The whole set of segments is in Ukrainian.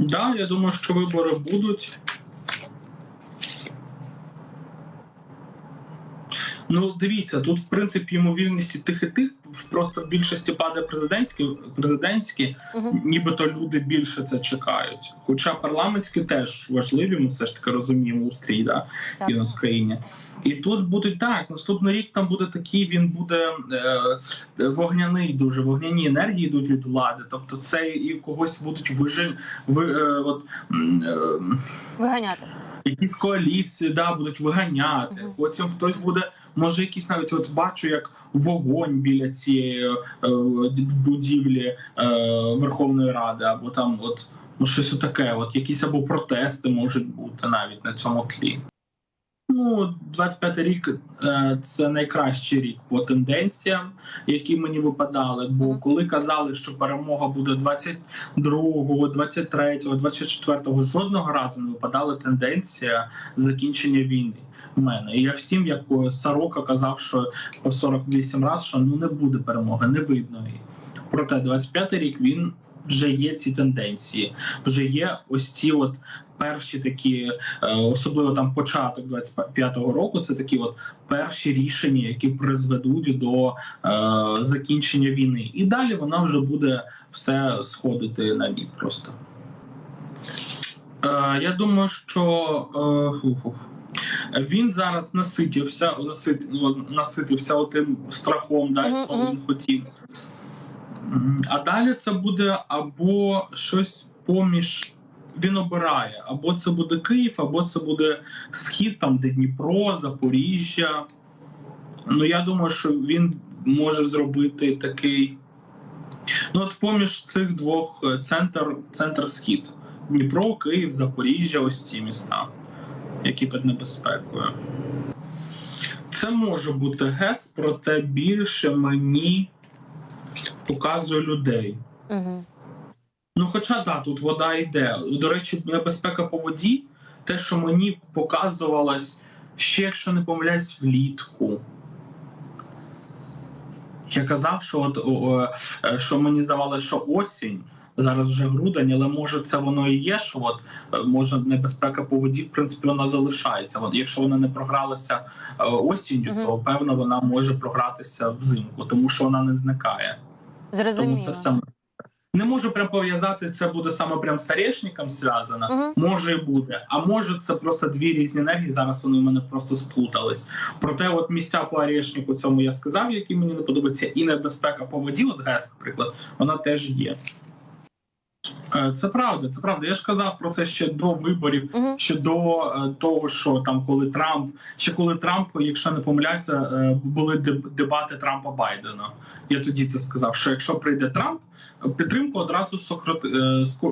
Да, я думаю, що вибори будуть. Ну, дивіться, тут в принципі ймовірності тих і тих просто в більшості падає президентські, президентські, Мгм. нібито люди більше це чекають. Хоча парламентські теж важливі, ми все ж таки розуміємо устрій, да, Так. і на Україні. І тут будуть так. Наступний рік там буде такий, він буде е, вогняний, дуже вогняні енергії йдуть від влади. Тобто, це і когось будуть вижи, ви, е, от, е, Виганяти. Якісь коаліції да, будуть виганяти. Мгм. Потім хтось буде, може, якісь навіть от бачу, як вогонь біля цієї е, будівлі е, Верховної Ради, або там, от ну, щось таке, от якісь або протести можуть бути навіть на цьому тлі. Ну, 25 рік е, це найкращий рік по тенденціям, які мені випадали. Бо коли казали, що перемога буде 22-го, 23-го, 24-го, жодного разу не випадала тенденція закінчення війни. У мене і я всім, як Сорока, казав, що по 48 разів, що ну не буде перемоги, не видно її. Проте 25-й рік він вже є ці тенденції, вже є ось ці от перші такі, е, особливо там початок 25-го року. Це такі от перші рішення, які призведуть до е, закінчення війни, і далі вона вже буде все сходити на бік просто. Е, я думаю, що е, він зараз наситився, насит, ну, наситився отим страхом, да, якого він хотів. А далі це буде або щось поміж. Він обирає, або це буде Київ, або це буде схід, там де Дніпро, Запоріжжя. Ну я думаю, що він може зробити такий. Ну, от поміж цих двох е, центр, центр схід. Дніпро, Київ, Запоріжжя, ось ці міста, які під небезпекою. Це може бути ГЕС, проте більше мені показує людей. Угу. Ну, хоча да, тут вода йде. До речі, небезпека по воді, те, що мені показувалось ще, якщо не помиляюсь, влітку. Я казав, що от о, о, е, що мені здавалося, що осінь, зараз вже грудень, але може це воно і є, що от е, може небезпека по воді, в принципі, вона залишається. От, якщо вона не програлася е, осінню, то певно вона може програтися взимку, тому що вона не зникає. Тому Зрозуміло. це саме. не можу прям пов'язати. Це буде саме прям з Орешником зв'язано. Угу. Може і буде, а може це просто дві різні енергії. Зараз вони в мене просто сплутались. Проте, от місця по Орешнику цьому я сказав, які мені не подобаються, і небезпека по воді, от ГЕС, наприклад, вона теж є. Е, Це правда, це правда. Я ж казав про це ще до виборів, Мгм. ще до е, того, що там, коли Трамп, ще коли Трамп, якщо не помиляюся, е, були дебати Трампа Байдена. Я тоді це сказав. Що якщо прийде Трамп, підтримка одразу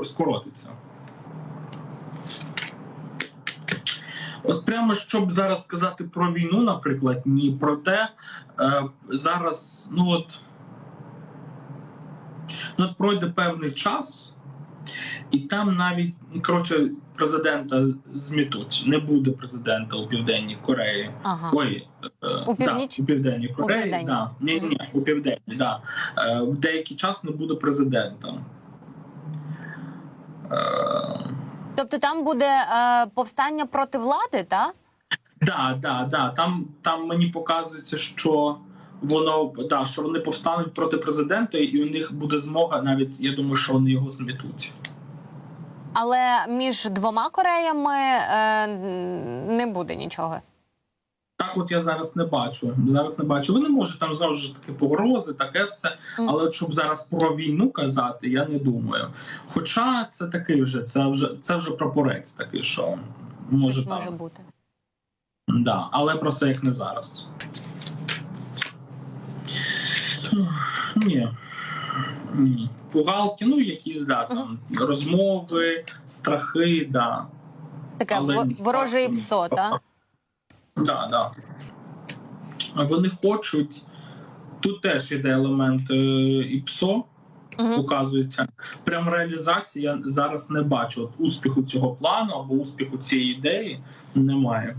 скоротиться. От прямо щоб зараз сказати про війну, наприклад, ні. Проте е, зараз, ну от, ну пройде певний час, і там навіть коротше президента змітуть. Не буде президента у Південній Кореї. Ага. Ой, е, У да, у Південній Кореї. Південній. Да. Ні, ні, у Південній, да. Е, в деякий час не буде президента. Е, Тобто там буде повстання проти влади, так? Да, да, да. Там, там мені показується, що воно да, що вони повстануть проти президента, і у них буде змога, навіть я думаю, що вони його змітуть. Але між двома Кореями е, не буде нічого. Так, от я зараз не бачу. Зараз не бачу. Ви не можете там знову ж таки погрози, таке все. Але щоб зараз про війну казати, я не думаю. Хоча це такий вже, це вже це вже прапорець такий, що може Щось там. бути. Да, але просто як не зараз. Ні. Ні. Пугалки, ну якісь, да, там розмови, страхи, да. Таке Але во- ні, вороже ні. псо, так? Да, да. Вони хочуть. Тут теж іде елемент е, ІПСО, Угу. показується. Прям реалізації я зараз не бачу. От успіху цього плану або успіху цієї ідеї немає.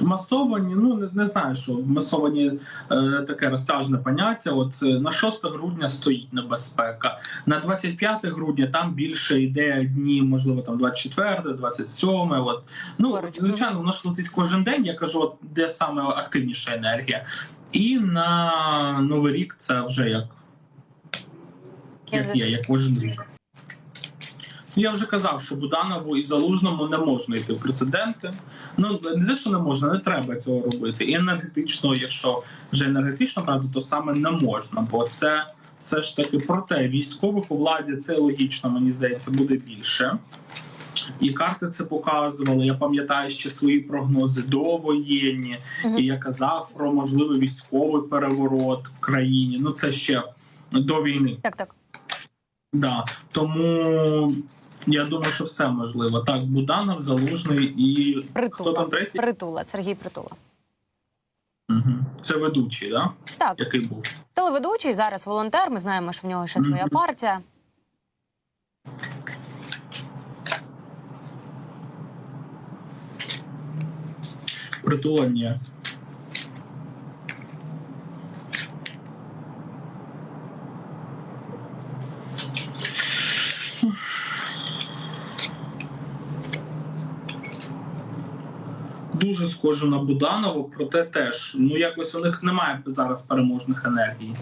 Масовані, ну не, не знаю, що масовані е, таке розтяжне поняття. От е, на 6 грудня стоїть небезпека. На 25 грудня там більше йде дні, можливо, там 24, 27. От ну Поруч. звичайно, воно ж летить кожен день. Я кажу, от де саме активніша енергія. І на новий рік це вже як, як є, як кожен рік. Я вже казав, що Буданову і Залужному не можна йти в президенти. Ну не те, що не можна, не треба цього робити. І енергетично, якщо вже енергетично правда, то саме не можна, бо це все ж таки проте військових у владі це логічно, мені здається, буде більше. І карти це показували. Я пам'ятаю ще свої прогнози довоєнні, і я казав про можливий військовий переворот в країні. Ну це ще до війни. Так, так. Да. Тому я думаю, що все можливо. Так, Буданов, Залужний і хто там третій? Притула, Сергій Притула. Угу. Це ведучий, да? Так, який був. телеведучий, зараз волонтер. Ми знаємо, що в нього ще своя партія. Притула ні. Дуже схоже на Буданову, проте теж ну якось у них немає зараз переможних енергій.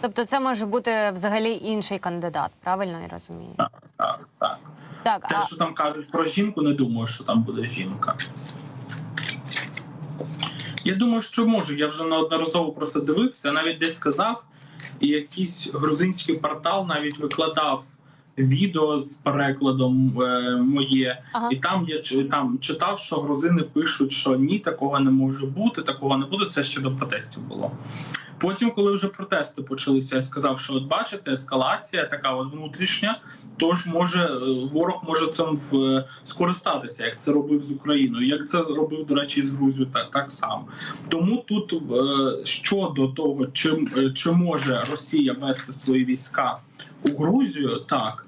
Тобто, це може бути взагалі інший кандидат. Правильно я розумію? Так, так, так. Так, Те, а що там кажуть про жінку, не думаю, що там буде жінка. Я думаю, що може. Я вже неодноразово просто дивився, навіть десь сказав, і якийсь грузинський портал навіть викладав відео з перекладом е, моє, Ага. і там я там читав, що грузини пишуть, що ні, такого не може бути, такого не буде. Це ще до протестів було. Потім, коли вже протести почалися, я сказав, що от бачите, ескалація така от внутрішня. Тож може е, ворог може цим в, скористатися, як це робив з Україною, як це робив, до речі, з Грузією так, так само. Тому тут е, щодо того, чи, е, чи може Росія вести свої війська у Грузію, так.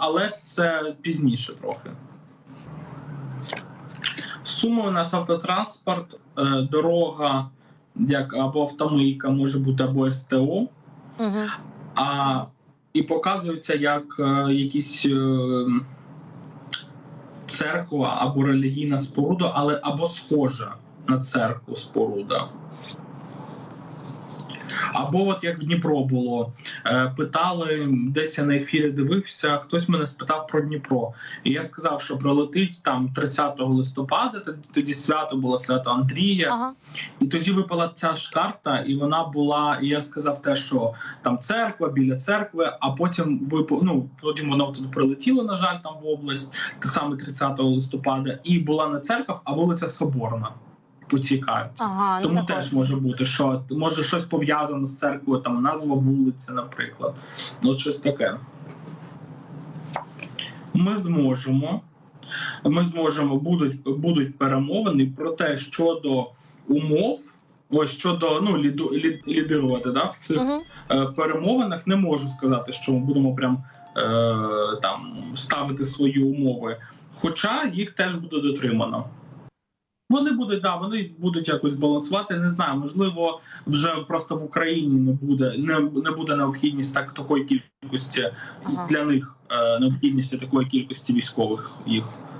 Але це пізніше трохи. Сума у нас автотранспорт, е, дорога, як або автомийка, може бути або СТО. угу. А, і показується як е, якісь е, церква або релігійна споруда, але або схожа на церкву споруда. Або от як в Дніпро було, е, питали, десь я на ефірі дивився, хтось мене спитав про Дніпро. І я сказав, що пролетить там 30 листопада, тоді- свято було свято Андрія. ага. І тоді випала ця ж карта, і вона була. І я сказав те, що там церква біля церкви, а потім випав, ну, потім воно туди прилетіло, на жаль, там в область, те саме 30 листопада, і була не церква, а вулиця Соборна по. Ага, ну Тому також. теж може бути, що може щось пов'язано з церквою, там назва вулиці, наприклад. Ну, щось таке. Ми зможемо. Ми зможемо, будуть, будуть перемовини про те, щодо умов, ось щодо ну, ліду, лід, лідирувати да, в цих Угу. е, перемовинах. Не можу сказати, що ми будемо прям е, там ставити свої умови. Хоча їх теж буде дотримано. Вони будуть, да, вони будуть якось балансувати. Не знаю, можливо, вже просто в Україні не буде не, не буде необхідність так такої кількості Ага. для них е, необхідності такої кількості військових їх.